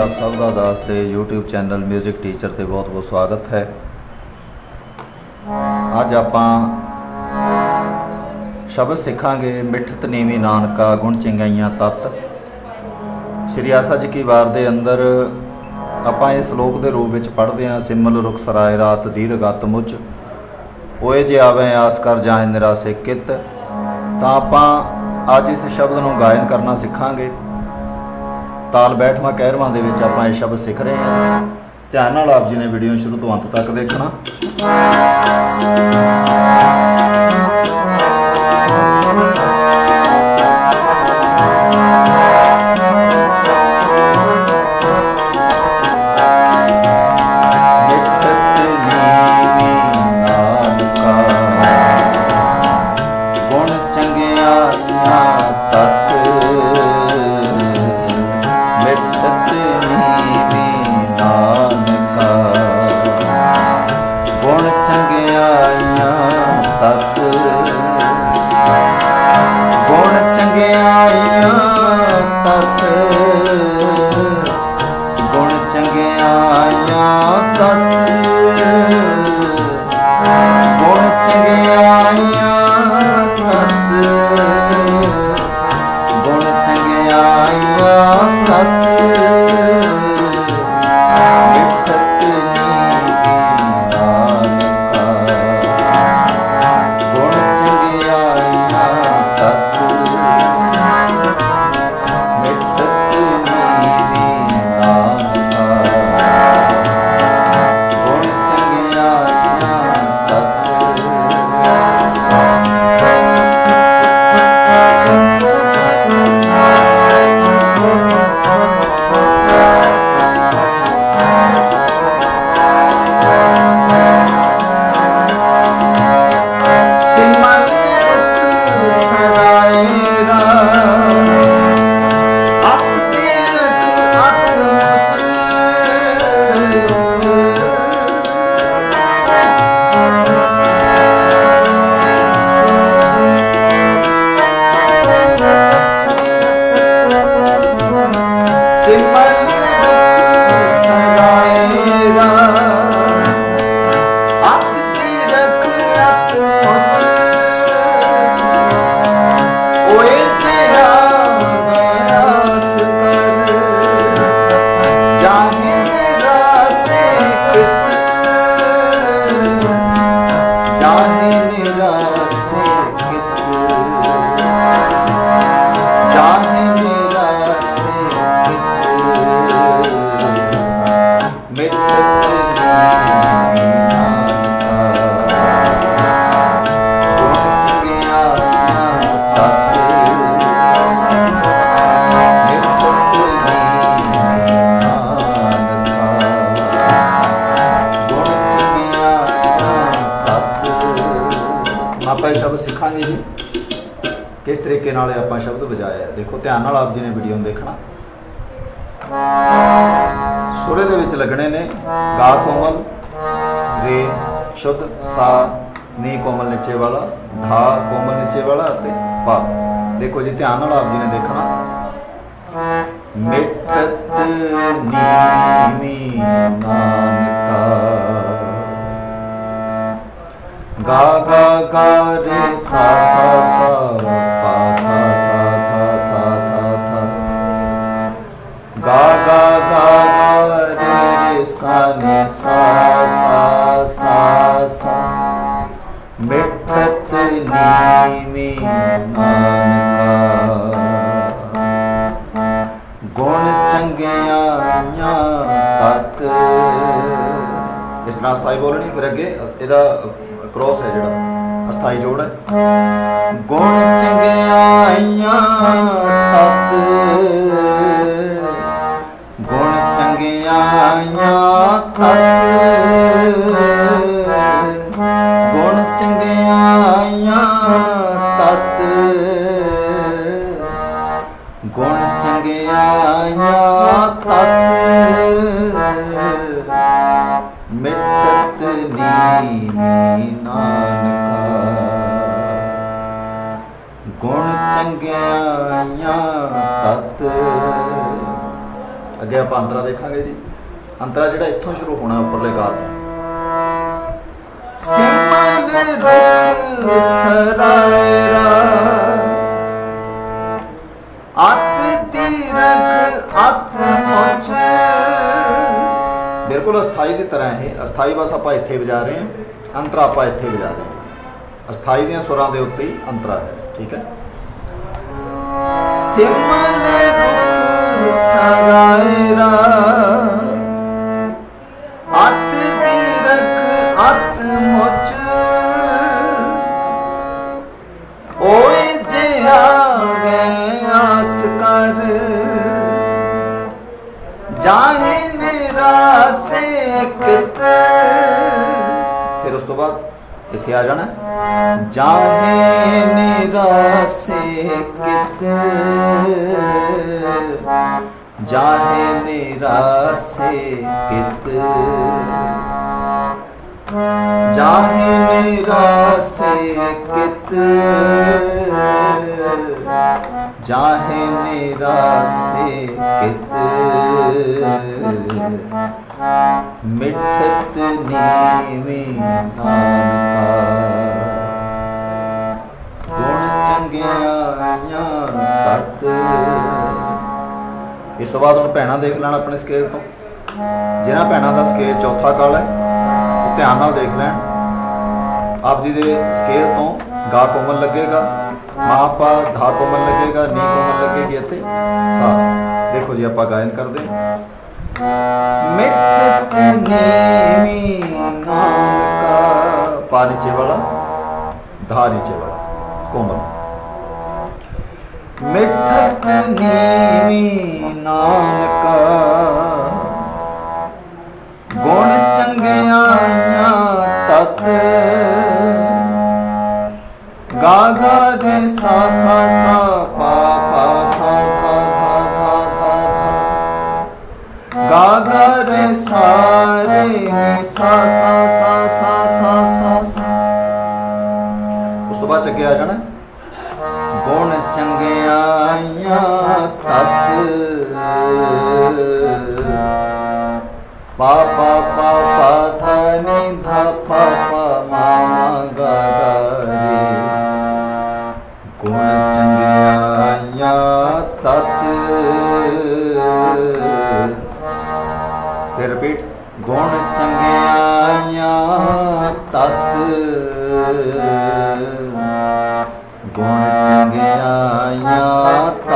ਆਪ ਸਭ ਦਾ ਦਾਸ ਦੇ YouTube ਚੈਨਲ 뮤직 ਟੀਚਰ ਤੇ ਬਹੁਤ-ਬਹੁਤ ਸਵਾਗਤ ਹੈ। ਅੱਜ ਆਪਾਂ ਸ਼ਬਦ ਸਿੱਖਾਂਗੇ, ਮਿੱਠਤ ਨੀਵੀਂ ਨਾਨਕਾ, ਗੁਣ ਚੰਗਾਈਆਂ ਤਤ। ਸ਼੍ਰੀ ਆਸਾ ਜੀ ਕੀ ਵਾਰ ਦੇ ਅੰਦਰ ਆਪਾਂ ਇਹ ਸ਼ਲੋਕ ਦੇ ਰੂਪ ਵਿੱਚ ਪੜ੍ਹਦੇ ਹਾਂ, ਸਿਮਲ ਰੁਖ ਸਰਾਏ ਰਾਤ ਦੀਰਗਤ ਮੁਝ ਓਏ ਜੇ ਆਵੇਂ ਆਸ ਕਰ ਜਾਏ ਨਿਰਾਸੇ ਕਿਤ। ਤਾਂ ਆਪਾਂ ਅੱਜ ਇਸ ਸ਼ਬਦ ਨੂੰ ਗਾਇਨ ਕਰਨਾ ਸਿੱਖਾਂਗੇ। ਤਾਲ ਬੈਠਵਾਂ ਕਹਿਰਵਾਂ ਦੇ ਵਿੱਚ ਆਪਾਂ ਇਹ ਸ਼ਬਦ ਸਿੱਖ ਰਹੇ ਹਾਂ ਧਿਆਨ ਨਾਲ ਆਪ ਜੀ ਨੇ ਵੀਡੀਓ ਸ਼ੁਰੂ ਤੋਂ ਅੰਤ ਤੱਕ ਦੇਖਣਾ। ਮਿੱਠਤ ਚੰਗਿਆਈਆਂ ਤਤ ਆਪਾਂ ਇਹ ਸ਼ਬਦ ਸਿੱਖਾਂਗੇ ਜੀ। ਕਿਸ ਤਰੀਕੇ ਨਾਲ ਇਹ ਆਪਾਂ ਸ਼ਬਦ ਵਜਾਇਆ ਹੈ। ਦੇਖੋ, ਧਿਆਨ ਨਾਲ ਆਪ ਜੀ ਨੇ ਵੀਡੀਓ ਨੂੰ ਦੇਖਣਾ। ਸੁਰੇ ਦੇ ਵਿੱਚ ਲੱਗਣੇ ਨੇ, ਗਾ ਕੋਮਲ, ਰੇ ਸ਼ੁੱਧ, ਸਾ ਨੀ ਕੋਮਲ ਨੀਚੇ ਵਾਲਾ, ਧਾ ਕੋਮਲ ਨੀਚੇ ਵਾਲਾ ਅਤੇ ਪਾ। ਦੇਖੋ ਜੀ, ਧਿਆਨ ਨਾਲ ਆਪ ਜੀ ਨੇ ਦੇਖਣਾ। ਮਿੱਠਤ ਨੀਵੀਂ ਨਾਨਕਾ। ਗਾ ਗਾ ਗਾ ਰੇ ਸਾ ਸਾ ਸਾ ਪਾ ਥਾ ਥਾ ਥਾ ਥਾ ਥਾ ਥਾ ਗਾ ਗਾ ਗਾ ਗਾ ਰੇ ਰੇ ਸਾ ਨੀ ਸਾ ਸਾ ਸਾ ਸਾ ਮਿੱਠਤ ਨੀਵੀਂ ਨਾਨਕਾ ਗੁਣ ਚੰਗਿਆਈਆਂ ਤਤ ਇਸ ਤਰ੍ਹਾਂ ਅਸਥਾਈ ਬੋਲਣੀ ਫਿਰ ਅੱਗੇ ਇਹਦਾ ਕ੍ਰੋਸ ਹੈ ਜਿਹੜਾ ਅਸਥਾਈ ਜੋੜ ਹੈ। ਗੁਣ ਚੰਗਿਆਈਆਂ ਤਤ। ਗੁਣ ਚੰਗਿਆਈਆਂ ਤਤ। ਗੁਣ ਚੰਗਿਆਈਆਂ ਗੁਣ ਤਤ। ਅੱਗੇ ਆਪਾਂ ਅੰਤਰਾ ਦੇਖਾਂਗੇ ਜੀ। ਅੰਤਰਾ ਜਿਹੜਾ ਇੱਥੋਂ ਸ਼ੁਰੂ ਹੋਣਾ ਉੱਪਰਲੇ ਗਾ ਤੋਂ ਸਿਮਲ ਰੁਖ ਸਰਾਇਰਾ। ਅਤ ਦੀ ਅਤ ਮੁਚ ਬਿਲਕੁਲ ਅਸਥਾਈ ਦੀ ਤਰ੍ਹਾਂ ਇਹ। ਅਸਥਾਈ ਬਸ ਆਪਾਂ ਇੱਥੇ ਵਜਾ ਰਹੇ ਹਾਂ। ਅੰਤਰਾ ਆਪਾਂ ਇੱਥੇ ਵਜਾ ਰਹੇ ਹਾਂ। ਅਸਥਾਈ ਦੀਆਂ ਸੁਰਾਂ ਦੇ ਉੱਤੇ ਹੀ ਅੰਤਰਾ ਹੈ। ਠੀਕ ਹੈ। ਸਿਮਲ ਰੁਖ ਸਰਾਇਰਾ ਅਤ ਦੀ ਰਖ ਅਤ ਮੁਚ। ਓਏ ਜੇ ਆਵੇ ਆਸ ਕਰ। ਜਾਹੇ ਨਿਰਾਸੇ ਕਿਤ ਫਿਰ ਉਸ ਤੋਂ ਬਾਅਦ ਇੱਥੇ ਆ ਜਾਣਾ। ਜਾਹੇ ਨਿਰਾਸੇ ਕਿਤ। ਜਾਹੇ ਨਿਰਾਸੇ ਕਿਤ। ਜਾਹੇ ਨਿਰਾਸੇ ਕਿਤ। ਜਾਹੇ ਨਿਰਾਸੇ ਕਿਤ। ਮਿੱਠਤ ਨੀਵੀਂ ਨਾਨਕਾ। ਗੁਣ ਚੰਗਿਆਈਆਂ ਤਤ ਇਸ ਤੋਂ ਬਾਅਦ ਹੁਣ ਭੈਣਾਂ ਦੇਖ ਲੈਣ ਆਪਣੇ ਸਕੇਲ ਤੋਂ। ਜਿਹਨਾਂ ਭੈਣਾਂ ਦਾ ਸਕੇਲ ਚੌਥਾ ਕਾਲ ਹੈ, ਉਹ ਧਿਆਨ ਨਾਲ ਦੇਖ ਲੈਣ। ਆਪ ਜੀ ਦੇ ਸਕੇਲ ਤੋਂ ਗਾ ਕੋਮਲ ਲੱਗੇਗਾ ਮਾਪਾ ਧਾ ਕੋਮਲ ਲੱਗੇਗਾ, ਨੀ ਕੋਮਲ ਲੱਗੇਗੀ ਇੱਥੇ। ਸਾ, ਦੇਖੋ ਜੀ ਆਪਾਂ ਗਾਇਨ ਕਰਦੇ ਹਾਂ। ਮਿੱਠਤ ਨੀਵੀਂ ਨਾਨਕਾ, ਪਾ ਨੀਚੇ ਵਾਲਾ, ਧਾ ਨੀਚੇ ਵਾਲਾ, ਕੋਮਲ। ਮਿੱਠਤ ਨੀਵੀਂ ਨਾਨਕਾ ਗੁਣ ਚੰਗਿਆਈਆਂ ਤਤ ਗਾ ਰੇ ਸਾ ਸਾ ਸਾ ਪਾ ਪਾ ਥਾ ਥਾ ਥਾ ਥਾ ਥਾ ਥਾ ਗਾ ਰੇ ਸਾ ਰੇ ਨੀ ਸਾ ਸਾ ਸਾ ਸਾ ਸਾ ਸਾ ਉਸ ਤੋਂ ਬਾਅਦ ਚ ਅੱਗੇ ਆ ਜਾਣਾ ਗੁਣ ਚੰਗਿਆਈਆਂ ਤਤ ਪਾ ਪਾ ਪਾ ਪਾ ਥਾ ਧਾ ਪਾ ਪਾ, ਮਾ ਗੁਣ ਚੰਗਿਆਈਆਂ ਤਤ ਫਿਰ ਰਿਪੀਟ ਗੁਣ ਚੰਗਿਆਈਆਂ ਤਤ ਗੁਣ ਚੰਗਿਆਈਆਂ ਤਤ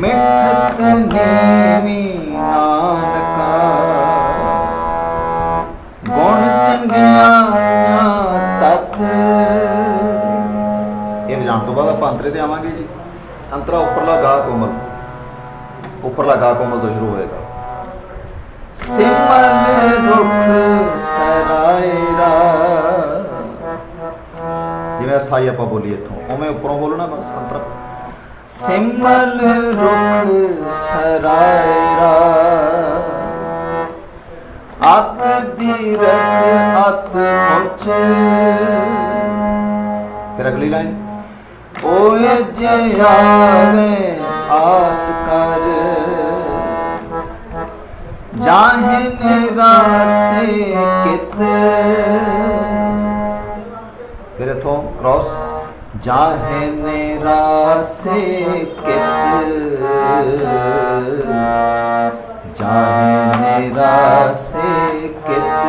ਮਿੱਠਤ ਨੀਵੀਂ ਨਾਨਕਾ ਗੁਣ ਚੰਗਿਆਈਆਂ ਤਤ ਇਹ ਵਜਾਣ ਤੋਂ ਬਾਅਦ ਆਪਾਂ ਅੰਤਰੇ ਤੇ ਆਵਾਂਗੇ ਜੀ। ਅੰਤਰਾ ਉੱਪਰਲਾ ਗਾ ਕੋਮਲ। ਉੱਪਰਲਾ ਗਾ ਕੋਮਲ ਤੋਂ ਸ਼ੁਰੂ ਹੋਏਗਾ। ਸਿਮਲ ਰੁਖ ਸਰਾਇਰਾ ਜਿਵੇਂ ਅਸਥਾਈ ਆਪਾਂ ਬੋਲੀਏ ਇੱਥੋਂ ਉਵੇਂ ਉੱਪਰੋਂ ਬੋਲਣਾ ਬਸ ਅੰਤਰਾ ਸਿਮਲ ਰੁਖ ਸਰਾਇਰਾ ਅਤ ਦੀ ਰਖ ਅਤ ਮੁਚ। ਫਿਰ ਅਗਲੀ ਲਾਈਨ। ਓਏ ਜੇ ਆਵੇ ਆਸ ਕਰ। ਜਾਹੇ ਨਿਰਾਸੇ ਕਿਤ। ਇਥੋਂ ਕ੍ਰਾਸ ਜਾਹੇ ਨਿਰਾਸੇ ਕਿਤ ਜਾਹੇ ਨਿਰਾਸੇ ਕਿਤ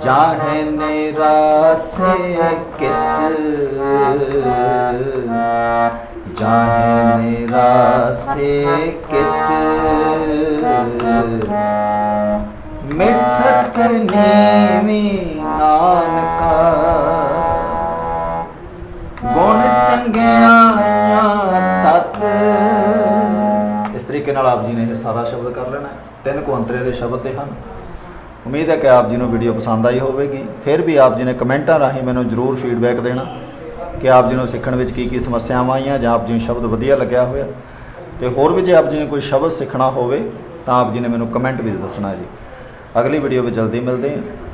ਜਾਹੇ ਨਿਰਾਸੇ ਕਿਤ ਜਾਹੇ ਨਿਰਾਸੇ ਕਿਤ ਮਿੱਠਤ ਨੀਵੀਂ ਨਾਨਕਾ। ਗੁਣ ਚੰਗਿਆਈਆਂ ਤਤ। ਇਸ ਤਰੀਕੇ ਨਾਲ ਆਪ ਜੀ ਨੇ ਇਹ ਸਾਰਾ ਸ਼ਬਦ ਕਰ ਲੈਣਾ। ਤਿੰਨ ਕੁਅੰਤਰ ਦੇ ਸ਼ਬਦ ਦੇ ਹਨ। ਉਮੀਦ ਹੈ ਕਿ ਆਪ ਜੀ ਨੂੰ ਵੀਡੀਓ ਪਸੰਦ ਆਈ ਹੋਵੇਗੀ। ਫਿਰ ਵੀ ਆਪ ਜੀ ਨੇ ਕਮੈਂਟਾਂ ਰਾਹੀਂ ਮੈਨੂੰ ਜਰੂਰ ਫੀਡਬੈਕ ਦੇਣਾ ਕਿ ਆਪ ਜੀ ਨੂੰ ਸਿੱਖਣ ਵਿੱਚ ਕੀ ਕੀ ਸਮੱਸਿਆਵਾਂ ਆਈਆਂ ਜਾਂ ਆਪ ਜੀ ਨੂੰ ਸ਼ਬਦ ਵਧੀਆ ਲੱਗਿਆ ਹੋਇਆ। ਤੇ ਹੋਰ ਵੀ ਜੇ ਆਪ ਜੀ ਨੇ ਕੋਈ ਸ਼ਬਦ ਸਿੱਖਣਾ ਹੋਵੇ ਤਾਂ ਆਪ ਜੀ ਨੇ ਮੈਨੂੰ ਕਮੈਂਟ ਵਿੱਚ ਦੱਸਣਾ ਜੀ। ਅਗਲੀ ਵੀਡੀਓ ਵਿੱਚ ਜਲਦੀ ਮਿਲਦੇ ਹਾਂ।